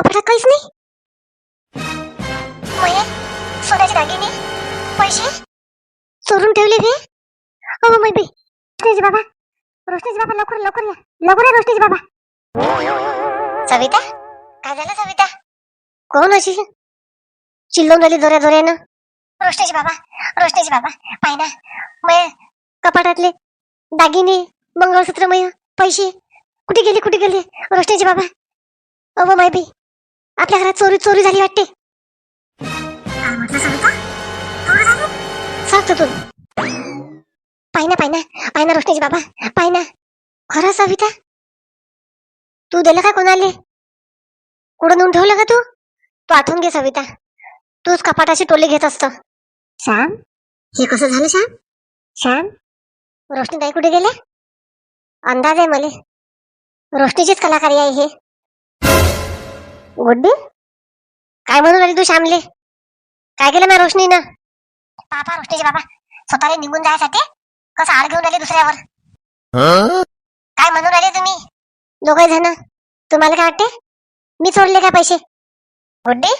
कपाटात काहीच नाही. मये सोन्याचे दागिने पैसे? चोरून ठेवले ते हो मै बाई रोशनीजी बाबा रोशनीजी बाबा लवकर लवकर या. लवकर या रोशनीजी बाबा. सविता? काय झालं सविता? कोण अशी? चिल्लून राहिली जोऱ्या जोऱ्यानं. रोशनीजी बाबा रोशनीजी बाबा पाय ना. मय कपाटातले दागिने मंगळसूत्र मय पैसे. कुठे गेले कुठे गेले? रोशनीजी बाबा. अहो माय बी आपल्या घरात चोरी चोरी झाली वाटते. सांगतो तू पाय ना पाय ना पाय ना बाबा. पाय ना खरं सविता. तू दिलं का कोणाले? कुठं नेऊन ठेवलं का तू? तू आठवून घे सविता. तूच कपाटाशी टोले घेत असत. श्याम? हे कसं झालं श्याम? श्याम? रोशनीताई कुठे गेले अंदाज आहे मले. रोशनीचीच कलाकारी आहे हे. गुड्डी काय म्हणून राहिली तू श्यामले? काय केलं ना रोशनीनं? पापा रोशनीचे बाबा स्वतःला निघून जायसाठी कसं आड घेऊन राहिले दुसऱ्यावर? काय म्हणून राहिले तुम्ही? दोघे जण. तुम्हाला काय वाटते? मी चोरले का पैसे? गुड्डी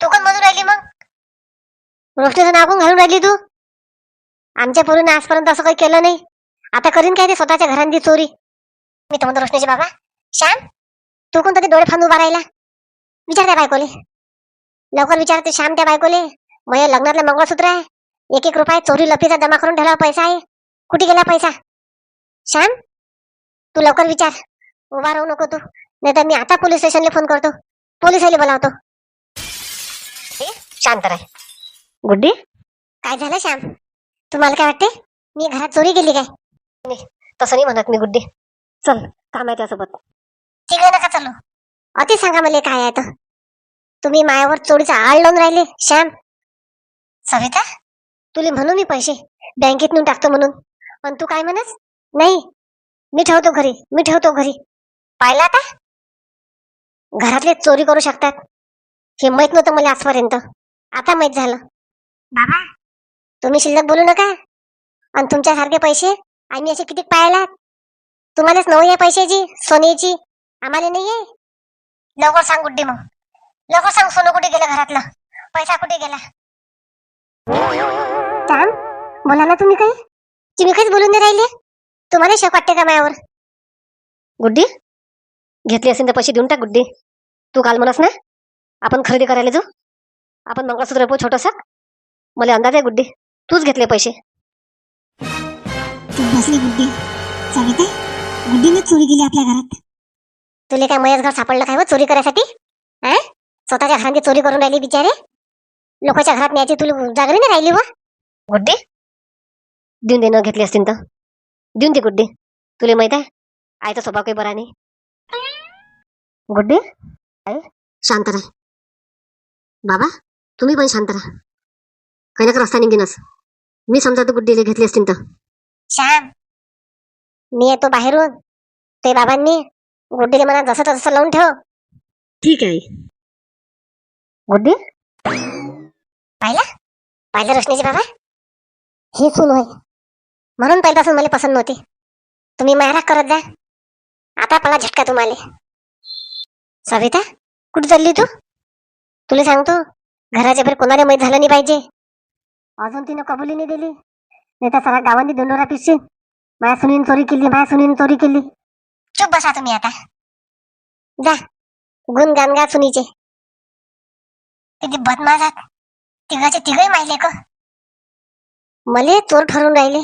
तू कोण म्हणून राहिली मग? रोशनीचं नाव कोण घालून राहिली तू? आमच्या पोरीनं आजपर्यंत असं काही केलं नाही. आता करीन काय ते स्वतःच्या घरांची चोरी? मी तर म्हणतो रोशनीचे बाबा श्याम तू कोणता ते डोळे फांद उभा राहिला? विचार त्या बायकोले. लवकर विचार ते श्याम त्या बायकोले. माझ्या लग्नातलं मंगळसूत्र आहे. एक एक रुपये चोरी लपीचा जमा करून ठेवला पैसा आहे. कुठे गेला पैसा? श्याम तू लवकर विचार. उभा राहू नको तू. नाही तर मी आता पोलीस स्टेशनला फोन करतो. पोलिसाला बोलावतो. शांत राह. गुड्डी? काय झालं श्याम? तुम्हाला काय वाटते मी घरात चोरी केली काय? नाही, तसं नाही म्हणत मी गुड्डी. चल काम आहे त्यासोबत ठीक आहे नका चलो. अति सांगा मला काय आहे तर तुम्ही मायावर चोरीचा आळ लावून राहिले श्याम. सविता तुले म्हणू मी पैसे बँकेत नेऊन टाकतो म्हणून. पण तू काय म्हणस? नाही मी ठेवतो घरी मी ठेवतो घरी. पाहिलं आता? घरातले चोरी करू शकतात. हे माहीत नव्हतं मला आजपर्यंत. आता माहीत झालं. बाबा. तुम्ही शिल्लक बोलू नका. आणि तुमच्यासारखे पैसे आम्ही असे किती पाहिला तुम्हालाच नवं आहे पैशाची सोन्याची. आम्हाला नाही आहे लवकर सांग गुड्डी मग. लवकर सांग सोनं कुठे गेलं घरातलं? पैसा कुठे गेला? श्याम बोला ना तुम्ही काही? तुम्ही काहीच बोलून नाही राहिले? तुम्हाला शक वाटते का मायावर गुड्डी घेतली असेल तर पैसे देऊन टाक गुड्डी. तू काल म्हणस ना आपण खरेदी करायला जाऊ. आपण मंगळसूत्र रुपये छोटस. मला अंदाज आहे गुड्डी तूच घेतले पैसे. बसली गुड्डी. सविता गुड्डीने चोरी केली आपल्या घरात. तुले काय मयच घर सापडलं काय व चोरी करायसाठी? हा स्वतःच्या घरांची चोरी करून राहिली बिचारे? लोकांच्या घरात न्यायची तुला जागरी नाही राहिली व गुड्डी? देऊन दे न घेतली असतील तर. देऊन दे गुड्डी. तुला माहीत आहे? आईचा स्वभाव काही बरा नाही. गुड्डी? आई? शांत राह. बाबा तुम्ही पण शांत राहा. काही नका रस्ता निघेनच. मी समजा तू गुड्डीला घेतली असतील तर. श्याम. मी येतो बाहेरून. ते बाबांनी गुड्डीला मला जसं तसं लावून ठेव. ठीक आहे गुड्डी पाहिला? पाहिलं रोशनीचे बाबा? ही सून होय. म्हणून पहिल्यापासून मला पसंत नव्हती. तुम्ही मायरा करत जा. आता मला झटका तुम्हाला. सविता कुठे चालली तू? तुला सांगतो घराच्या बाहेर कोणाला माहीत झालं नाही पाहिजे. अजून तिनं कबुली नाही दिली. नाही तर सगळ्या गावांनी दोंडोरा पिसशील. माझ्या सुनीन चोरी केली माझ्या सुनीन चोरी केली. चुप बसा तुम्ही आता. जा. गुण गान गा सुनीचे. किती बदमाशात तिघाचे तिघही माहिले का. मले चोर ठरून राहिले.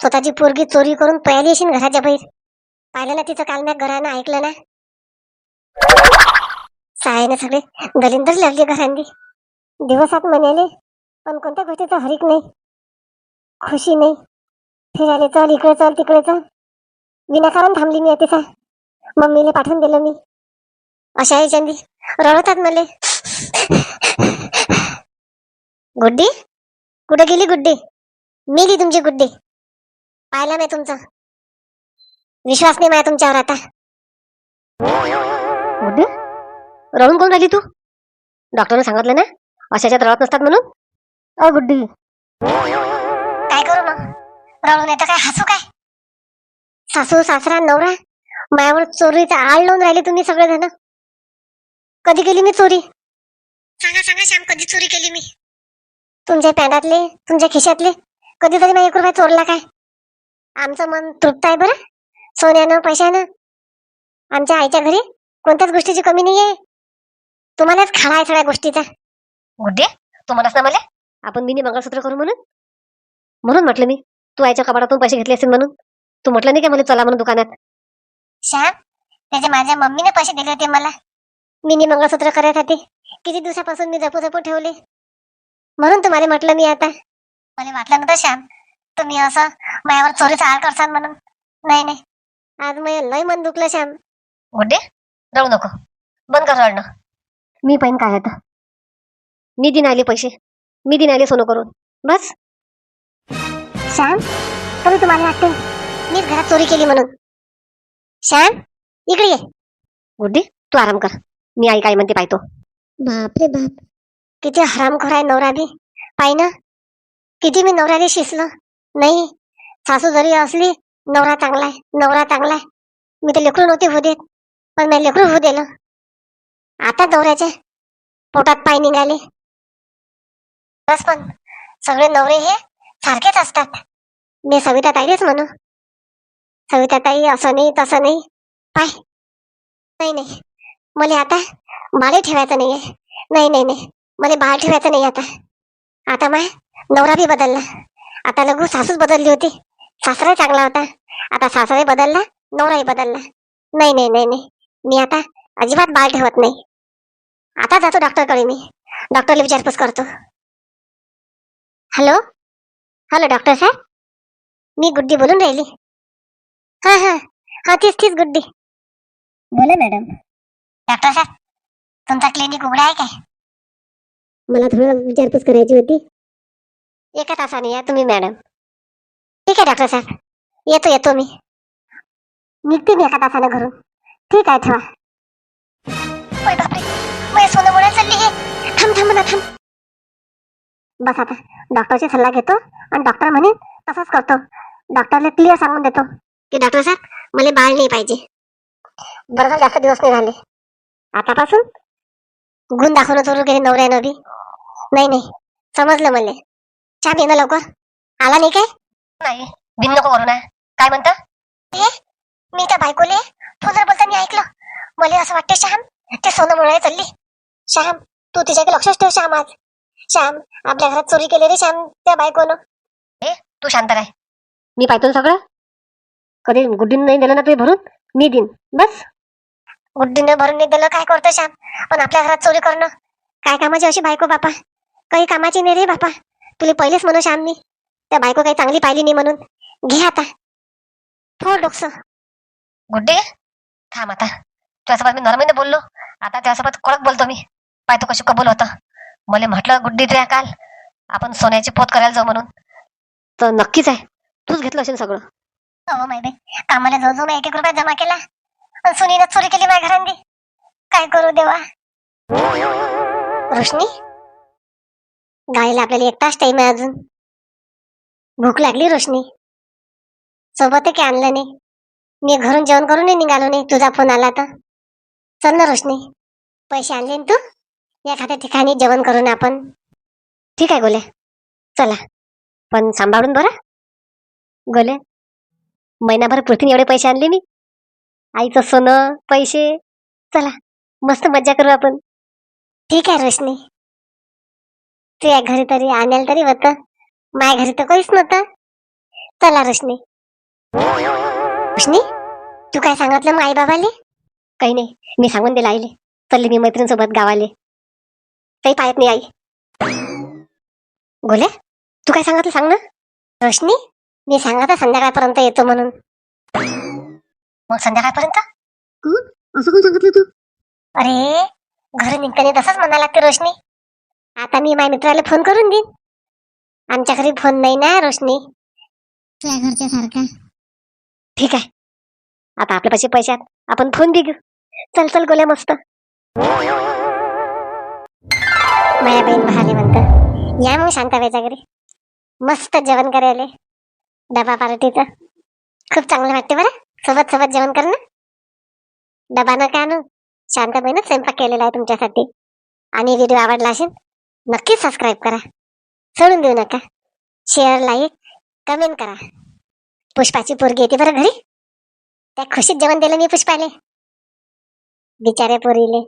स्वतःची पोरगी चोरी करून पळाली येशील घराच्या बाहेर. पाहिलं ना तिचं काल मी घरानं ऐकलं ना. सायने सगळे दलिंदर लागले घरांनी. दिवसात म्हणाले पण कोणत्या गोष्टीचा हरिक नाही? खुशी नाही? फिरायला चल इकडे चल तिकडे चल. विनाकारण थांबली मी तिचा मम्मीला पाठवून दिलं मी. अशा आहे चंदी रडतात मले. गुड्डी? कुठे गेली गुड्डी? मेली तुमची गुड्डी. पाहिला नाही तुमचा. विश्वास नाही माझ्या तुमच्यावर आता. गुड्डी? रडून कोण राहिली तू? डॉक्टरने सांगितलं ना? अशाच्यात रडत नसतात म्हणून? अ गुड्डी. काय करू मग? रडून येतं काय? हसू काय? सासू सासरा नवरा मायावर चोरीचा आळ लावून राहिले तुम्ही सगळेजण. कधी केली मी चोरी? सांगा सांगा श्याम कधी चोरी केली मी? तुमच्या पॅन्टातले तुमच्या खिशातले कधीतरी मी एक रुपया चोरला काय? आमचं मन तृप्त आहे बरं. सोन्यानं पैशानं. आमच्या आईच्या घरी कोणत्याच गोष्टीची कमी नाही आहे तुम्हालाच खाडा आहे सगळ्या गोष्टीचा. गुड्डे तू म्हणस ना मला आपण मिनी मंगळसूत्र करू म्हणून? म्हणून म्हटलं मी. तू आईच्या कपाटातून पैसे घेतले असेल म्हणून? तू म्हटलं नाही का मला चला म्हणून दुकानात? श्याम त्याचे माझ्या मम्मीने पैसे दिले होते मला. मिनी मंगळसूत्र करायसाठी. किती दिवसापासून मी जपू जपू ठेवले? म्हणून तुम्हाला म्हटलं मी आता. मला वाटलं नव्हतं श्याम. तुम्ही असं माझ्यावर चोरीचा आळ करसान म्हणून. नाही नाही. आज माझं लय मन दुखलं श्याम. गुड्डे रडू नको. बंद कर रडणं. मी पण काय आता? मी दिन आले पैसे. मी दिन आले सोनं करून. बस. श्याम तरी तुम्हाला वाटते मीच घरात चोरी केली म्हणून. श्याम इकडे ये. गुड्डी तू आराम कर. मी आई काय म्हणते पाहतो. बापरे बाप. किती हरामखोर आहे नवरा बी पाय ना. किती मी नवऱ्याने शिसलं. नाही सासू जरी असली नवरा चांगला आहे नवरा चांगला आहे. मी तर लेकरू नव्हते होऊ देत पण मी लेकरू होऊ दिलं. आता नवऱ्याच्या पोटात पाय निघाले. बस पण सगळे नवरे हे सारखेच असतात. मी सविता ताईलेच म्हणू. सविता ताई असं नाही तसं नाही. पाय. नाही नाही. मला आता बाळे ठेवायचं नाहीये. नाही नाही नाही. मला बाळ ठेवायचं नाही आता. आता माय नवरा बी बदलला. आता लघु सासूच बदलली होती. सासरा चांगला होता. आता सासराही बदलला नवराही बदलला. नाही नाही नाही नाही. मी आता अजिबात बाळ ठेवत नाही. आता जातो डॉक्टरकडे मी. डॉक्टरला विचारपूस करतो. हॅलो? हॅलो डॉक्टर साहेब? मी गुड्डी बोलून राहिली. हा हा हा तीच तीच गुड्डी बोला मॅडम डॉक्टर साहेब तुमचा क्लिनिक उघडा आहे काय मला थोडं विचारपूस करायची होती एका तासाने या तुम्ही मॅडम ठीक आहे डॉक्टर साहेब येतो येतो मी निघते मी एका तासाने घरून ठीक आहे ठेवा ओय बापरे माझ्या सोनं चालली हे थांब थांब ना थांब बस आता डॉक्टरचा सल्ला घेतो आणि डॉक्टर म्हणे तसंच करतो डॉक्टरला क्लिअर सांगून देतो की डॉक्टर साहेब मला बाळ नाही पाहिजे. बरं झालं, जास्त दिवस नाही झाले आतापासून? गुण दाखवणं सुरू केले नवऱ्यानं बी. नाही नाही. समजलं मला. छान येणं लवकर. आला नाही काय? नाही. बिन नको करू ना. काय म्हणता? मी त्या बायकोले फोनवर बोलताना ऐकलं. मला असं वाटतं श्याम ते सोनं मुळे चालली. श्याम तू तिच्याकडे लक्षच ठेव श्याम आज. श्याम आपल्या घरात चोरी केली रे श्याम त्या बायकोनं. ए तू शांत राह. मी पाहतो ना सगळं. कधी गुड्डीनं नाही दिलं ना तुम्ही भरून? मी देईन बस. गुड्डीनं भरून नाही दिलं. काय करतो श्याम? पण आपल्या घरात चोरी करणं. काय कामाची अशी बायको बापा? काही कामाची नाही रे बापा. तुला पहिलेच म्हणू श्याम मी. त्या बायको काही चांगली पाहिली नाही म्हणून. घे आता. थोड डोकस. गुड्डे थांब आता. तुझ्यासोबत मी नॉर्मलने बोललो. आता त्यासोबत कडक बोलतो मी. पाहतो कशी कबूल होतं. मला म्हटलं गुड्डी तुया काल. आपण सोन्याची पोत करायला जाऊ म्हणून. तर नक्कीच आहे. तूच घेतलं असेल सगळं. हो माहिती कामाला जाऊ जाऊ जो एक एक रुपया जमा केला. आणि सुनीनं चोरी केली माझ्या घरांनी. काय करू देवा? रोशनी? गायला आपल्याला एक तास टाइम आहे अजून. भूक लागली रोशनी. सोबत काय आणलं नाही? मी घरून जेवण करून नाही निघालो नाही. तुझा फोन आला तर. चल ना रोशनी. पैसे आणले ना तू? एखाद्या ठिकाणी जेवण करून आपण. ठीक आहे गोले. चला. पण सांभाळून बरं. गोले महिनाभर पुरतील एवढे पैसे आणले मी. आईचं सोनं पैसे. चला मस्त मज्जा करू आपण. ठीक आहे रोशनी. तुझ्या घरी तरी आणायला तरी होतं माझ्या घरी तर काहीच नव्हतं. चला रोशनी. रोशनी तू काय सांगितलं मग आई बाबाले काही नाही मी सांगून दिलं आईले. चालली मी मैत्रिणीसोबत गावाले. काही पाहत नाही आई. गोल्या तू काय सांगितलं सांग ना. रोशनी मी सांगत संध्याकाळपर्यंत येतो म्हणून? मग संध्याकाळपर्यंत? असं कोण सांगितलं तू? अरे घरी निघताना तसंच म्हणायला लागते रोशनी. आता मी माझ्या मित्राला फोन करून देईन. आमच्या घरी फोन नाही ना रोशनी. तुझ्या घरच्या सारखा. ठीक आहे. आता आपल्या पैसे आहेत आपण फोन बी घेऊ. चल चल गोल्या मस्त. माया बहीण बहाली म्हणतं या मग शांताबाईच्या घरी मस्त जेवण करायला. डबा पार्टीचं खूप चांगलं वाटते बरं. सोबत सोबत जेवण करणं डबा न का आणू शांताबाईनंच स्वयंपाक केलेला आहे तुमच्यासाठी. आणि व्हिडिओ आवडला असेल नक्कीच सबस्क्राईब करा. सोडून देऊ नका. शेअर लाईक कमेंट करा. पुष्पाची पोरगी येते बरं घरी. त्या खुशीत जेवण दिलं मी पुष्पाले. बिचारे पोरीले.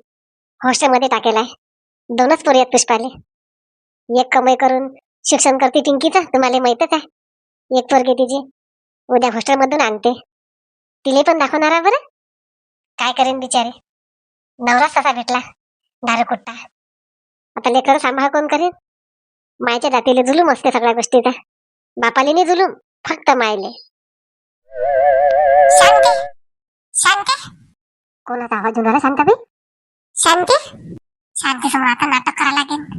हॉस्टेलमध्ये टाकेलाय दोनच पोरी आहेत पुष्पाले. एक कमाई करून शिक्षण करते पिंकीचं तुम्हाला माहीतच आहे. एक पोरगी तिची. उद्या हॉस्टेलमधून आणते. तिले पण दाखवणार आहे बरं. काय करेन बिचारे. नवराच तसा भेटला. दारू कुट्टा आता लेकर सांभाळ कोण करेन? मायच्या जातीले जुलूम असते सगळ्या गोष्टीचा बापाले नाही जुलूम फक्त मायले. शांती. शांती. कोणाचा आवाज येऊन राहिला शांताबाई? शांती. शांती समोर आता नाटक करावं लागेल.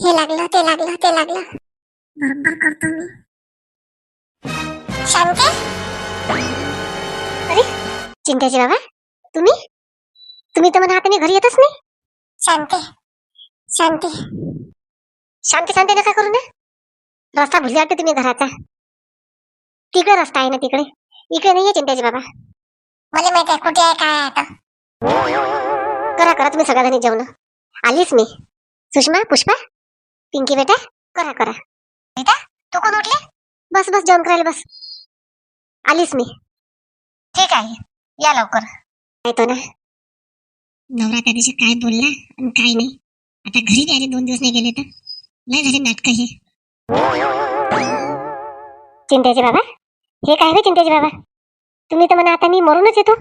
हे लागलं ते लागलं ते लागलं. बरोबर करतो मी. शांती अरे चिंट्याची बाबा. तुम्ही? तुम्ही तर म्हणा आता मी घरी येतच नाही. शांती शांती शांती शांती नका करू ना. रस्ता भुली वाटते तुम्ही घराचा. तिकडे रस्ता आहे ना तिकडे. इकडे नाहीये चिंट्याची बाबा. मला माहीत आहे कुठे आहे काय आहे आता? करा करा तुम्ही सगळ्याजणी जेवण. आलीच मी. सुषमा पुष्पा पिंकी बेटा करा करा. बेटा तू कोण उठले? बस बस जेवण करायला बस. आलीच मी. ठीक आहे. या लवकर. येतो ना? नवरा त्या दिवशी काय बोलला आणि काय नाही. आता घरी गेले दोन दिवस नाही गेले तर? नाही झाले नाटक हे. चिंतेचे बाबा? हे काय रे चिंतेचे बाबा? तुम्ही तर म्हणा आता मी मरूनच येतो.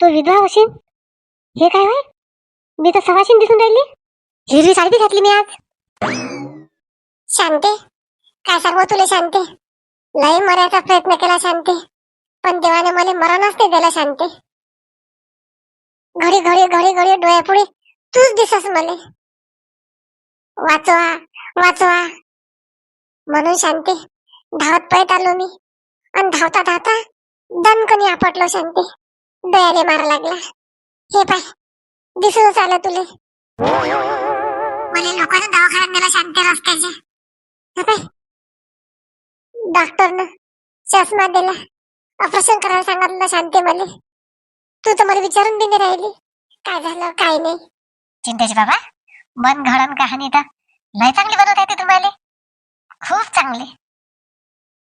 तू विधवा होशील. हे काय होय? मी तर सवाशीन दिसून राहिली. हिरवी साडी घातली मी आज. शांते काय सांगू तुला शांते? लय मरायचा प्रयत्न केला शांते. पण देवाने मला मरणच असते दिला शांते. घडी घडी घडी घडी डोळ्यापुढे तूच दिसस मला. वाचवा वाचवा. म्हणून शांती धावत पळत आलो मी. आणि धावता धावता दणकणी आपटलो शांती. डोळ्याने मार लागला. हे पाय दिसूनच आलं तुले. मला लोकांना दवाखान्यात नेला शांती रस्त्याचे डॉक्टरनं चष्मा दिला. ऑपरेशन करायला सांगितलं शांती मला? तू तर मला विचारून बी नाही राहिली. काय झालं काय नाही? चिंतेचे बाबा मन घडण कहाणी तर लय चांगली बनवत आहे ती तुम्हाला. खूप चांगली.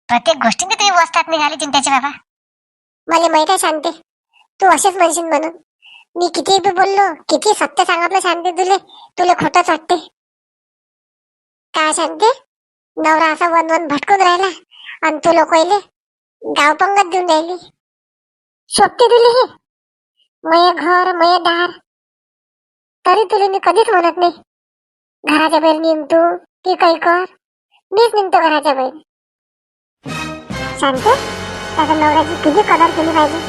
प्रत्येक गोष्टीने तुम्ही वस्तात निघाली चिंतेचे बाबा. मला माहीत आहे शांती तू असेच म्हणशील म्हणून. मी किती बी बोललो किती सत्य सांगितलं शांती तुले तुला खोटच वाटते. काय शांती? नवरा असा वन वन भटकून राहिला आणि तू लोक गावपंगत देऊन राहिली. सोबती दिली हे. मय घर मय दार. तरी तुला मी कधीच म्हणत नाही. घराच्या बाहेर निघतो की काही कर. मीच निघतो घराच्या बाहेर. सांगते? त्याच्या नवऱ्याची किती कदर केली पाहिजे.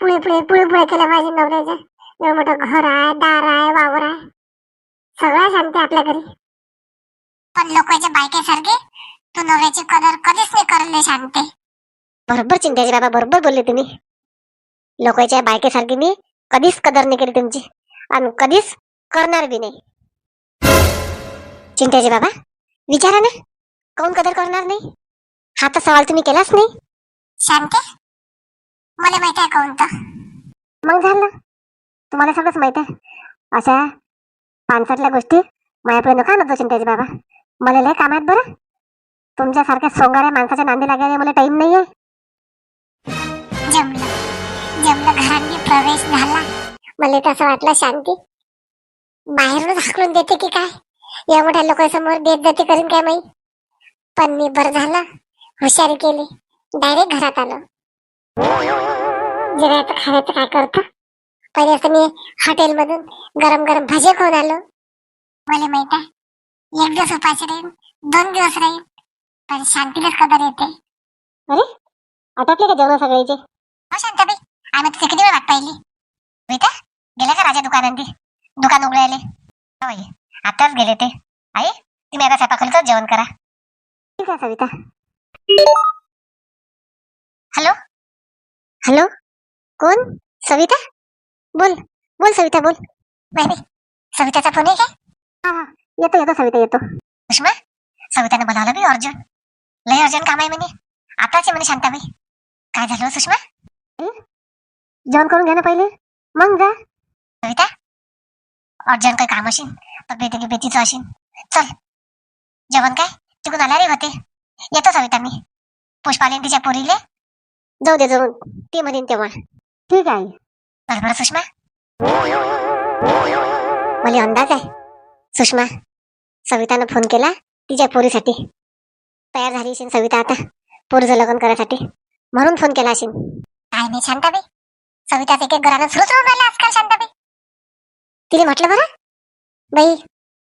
पुळे पुळे पुळे पुळे केलं पाहिजे नवऱ्याच्या एवढं मोठं घर आहे दार आहे वावर आहे. सगळं सांगते आपल्या घरी. पण लोकांच्या बायकेसारखे तू नवऱ्याची कदर कधीच नाही करले सांगते. बरोबर चिंताजी बाबा बरोबर बोलले तुम्ही. लोकांच्या बायकेसारखी मी कधीच कदर नाही केली तुमची. आणि कधीच करणार बी नाही. चिंताजी बाबा विचारा ना कोण कदर करणार नाही? हा तर सवाल तुम्ही केलाच नाही. शांती मला माहीत आहे कोण तर मग झालं. तुम्हाला सगळंच माहीत आहे. अशा पानसटल्या गोष्टी माझ्यापर्यंत का नव्हतं चिंताजी बाबा. मला लय काम आहेत बरं. तुमच्यासारख्या सोंगाऱ्या माणसाच्या नांदी लागायला मला टाइम नाहीये. जमलं मी प्रवेश झाला. मला तसं वाटलं शांती बाहेरूनच हाकलून देते की काय? या मोठ्या लोकांसमोर देत जाते करीन काय माहीत? पण मी बरं झालं. हुशारी केली. डायरेक्ट घरात आलो. जेवायचं खायचं काय करतो? पहिले असं मी हॉटेल मधून गरम गरम भजे खाऊन आलो. मला माहीत आहे एक दिवस उपाशी राहीन दोन दिवस राहीन पण शांतीलाच कदर येते. अरे आटोपले का जेवण सगळ्याचे? हो शांताबाई. आम्ही तुझे किती वेळ वाट पाहिली बेटा गेले का राजा दुकानात दुकान उघडायले. होय आताच गेले ते. आई तुम्ही आता स्वयंपाक जेवण करा. ठीक आहे सविता. हॅलो? हॅलो? कोण? सविता? बोल बोल सविता बोल. नाही सविताचा फोन आहे का हा येतो येतो सविता येतो. सुषमा सविताने बोलावलं बी अर्जुन. लय अर्जंट काम आहे म्हणे. आताच आहे म्हणे शांताबाई. काय झालं हो, सुषमा? जेवण करून घ्या ना पहिले. मग जा. सविता अर्जंट काही काम असेल तब्येत गिबेतीचं असेल. चल. जेवण काय? तिकडून आला रे होते. येतो सविता मी. पुष्पालीन तिच्या पोरीले. जाऊ दे जाऊन ती म्हणेन तेव्हा. ठीक आहे चल बरं सुषमा. मला अंदाज आहे. सुषमा सवितानं फोन केला तिच्या पोरीसाठी. तयार झाली असेल सविता आता. पोरीचं लग्न करायसाठी. म्हणून फोन केला असेल. काय नाही शांताबाई. सविताच एक एक घरानं सुरूच राहून राहिलं आजकाल शांताबाई. तिने म्हटलं बरं? बाई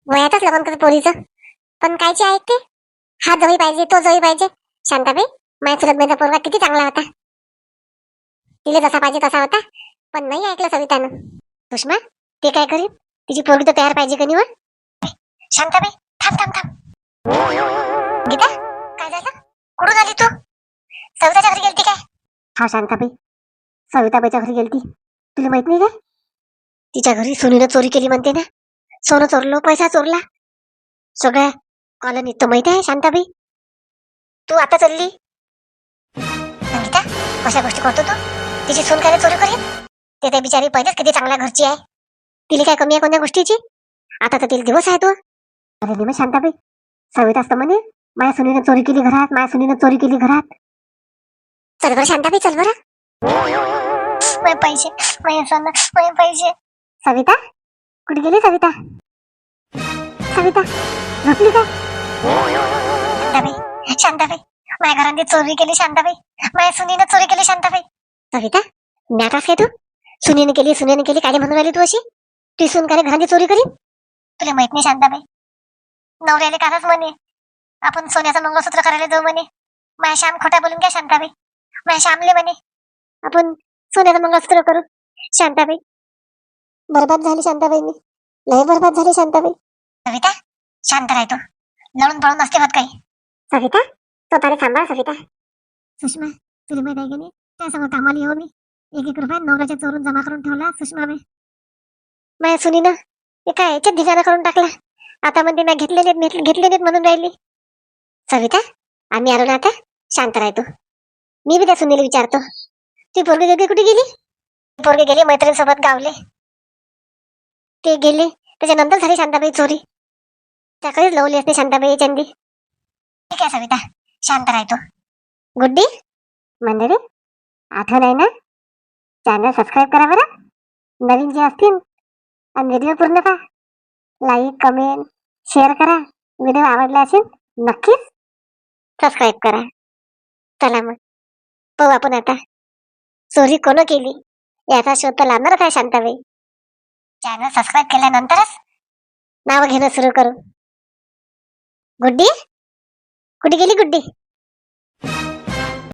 वयातच लग्न करत पोरीचं. पण कायचे आहेत ते? हा जवळ पाहिजे तो जवळ पाहिजे. शांताबाई माझ्या चुलत पोरगा किती चांगला होता. तिला जसा पाहिजे तसा होता पण नाही ऐकलं सवितानं. सुषमा ते काय करीन? तिची पोरगी तर तयार पाहिजे कधी वर. शांताबाई थांब थांब थांब. गीता काय झालं? कुठून आली तू? सविताच्या घरी गेलती काय? हा शांताबाई. सविताबाईच्या घरी गेलती. तुला माहीत नाही का? तिच्या घरी सोनीनं चोरी केली म्हणते ना. सोनं चोरलो पैसा चोरला. सगळ्या कॉलनीत तो माहिती आहे शांताबाई. तू आता चालली. संगीता कशा गोष्टी करतो तू. तिची सून काय चोरी करेल ते त्या बिचारी पहिलेच किती चांगल्या घरची आहे. तिला काय कमी आहे कोणत्या गोष्टीची? आता तर तिला दिवस आहे तो. अरे मग शांताबाई सविता असतं म्हणे माझ्या सुनीनं चोरी केली घरात माझ्या सुनीनं चोरी केली घरात. चल बरं शांताबाई चल बरं. माझे पैसे माझे सोनं माझे पैसे. सविता? कुठे गेली सविता? सविता झोपली का? शांताबाई शांताबाई. माझ्या घरांनी चोरी केली शांताबाई. माझ्या सुनीनं चोरी केली शांताबाई. सविता नाटास काय तू सुनीने केली सुनीने केली काय म्हणून राहिली तू अशी? ती सून काय घरांची चोरी करीन तुला माहीत नाही शांताबाई. नवऱ्याले कालच म्हणे. आपण सोन्याचं मंगळसूत्र करायला जाऊ म्हणे. माझ्या श्याम खोटा बोलून घ्या शांताबाई. माझ्या श्यामले म्हणे. आपण सोन्याचं मंगळसूत्र करू शांताबाई. बरबाद झाली शांताबाई मी लय बरबाद झाली शांताबाई. सविता शांत राहतो लढून पळून नसते होत काही. सविता स्वतःला सांभाळ सविता. सुषमा तुला माहीत आहे की नाही? त्यासमोर कामाला येऊ मी एक एक रुपया नवऱ्याच्या चोरून जमा करून ठेवला सुषमाबाई माझ्या सुनीनं ते काय याच्यात धिगाणा करून टाकला. आता म्हणते मी घेतले नाहीत घेतले घेतले नाहीत म्हणून राहिली. सविता आम्ही आलो ना आता? शांत राहतो मी बी त्या सुनीला विचारतो. ती पोरगी गेली कुठे गेली? पोरगी गेली मैत्रिणीसोबत गावले. ते गेले. त्याच्यानंतर झाली शांताबाई चोरी. त्याकडेच लवली असते शांताबाई चंदी. ठीक आहे सविता. शांत राहतो गुड्डी? मंदिरे? आठवण आहे ना? चॅनल सबस्क्राईब करा बरं. नवीन जे असतील आणि व्हिडिओ पूर्ण पहा. लाईक कमेंट शेअर करा. व्हिडिओ आवडला असेल नक्कीच सबस्क्राईब करा. चला मग. पाहू आपण आता. चोरी कोण केली? याचा शोध तर लागणारच आहे शांताबाई. चॅनल सबस्क्राईब केल्यानंतरच नाव घेणं सुरू करू. गुड्डी? कुठे गेली गुड्डी?